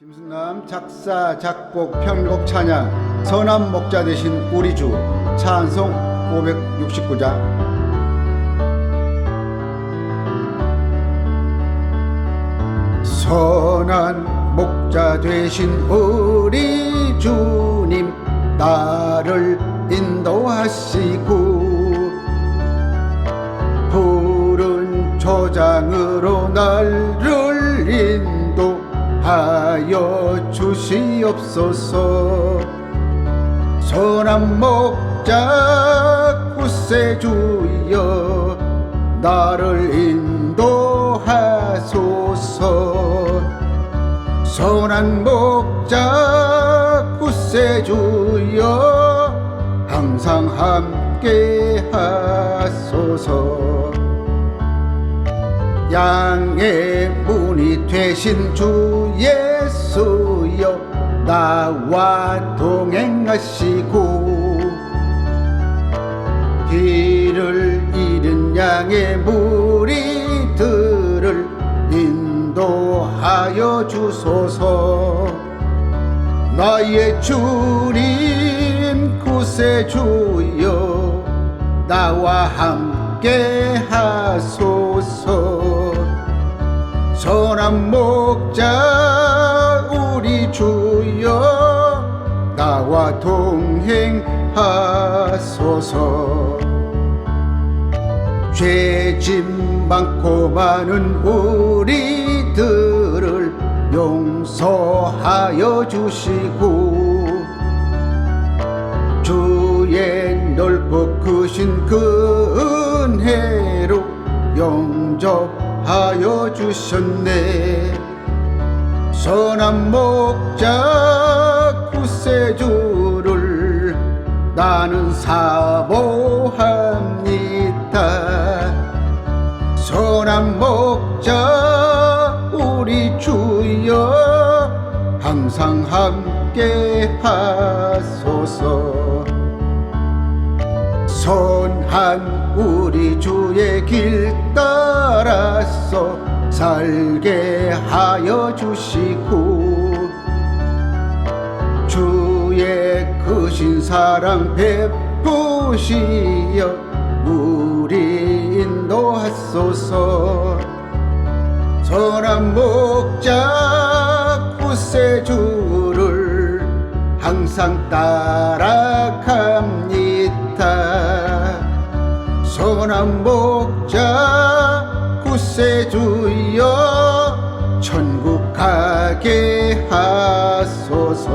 김순남 작사 작곡 편곡 찬양 선한 목자 되신 우리 주 찬송 569장 선한 목자 되신 우리 주님 나를 인도하시고 푸른 초장으로 나를 인도하여 주시옵소서. 선한 목자 구세주여 나를 인도하소서. 선한 목자 구세주여 항상 함께 하소서 양의 문이 되신 주 예수여 나와 동행하시고 길을 잃은 양의 무리들을 인도하여 주소서. 나의 주님 구세주여 나와 함께 하소 목자 우리 주여 나와 동행하소서. 죄짐 많고 많은 우리들을 용서하여 주시고 주의 넓고 크신 그 은혜로 영접하여 주셨네 선한 목자 구세주를 나는 사모합니다. 선한 목자 우리 주여 항상 함께 하소서. 선한 우리 주의 길 따라서 살게 하여 주시고 주의 크신 사랑 베푸시어 우리 인도하소서. 선한 목자 구세주를 항상 따라갑니다. 선한 목자 열세 주여 천국 가게 하소서.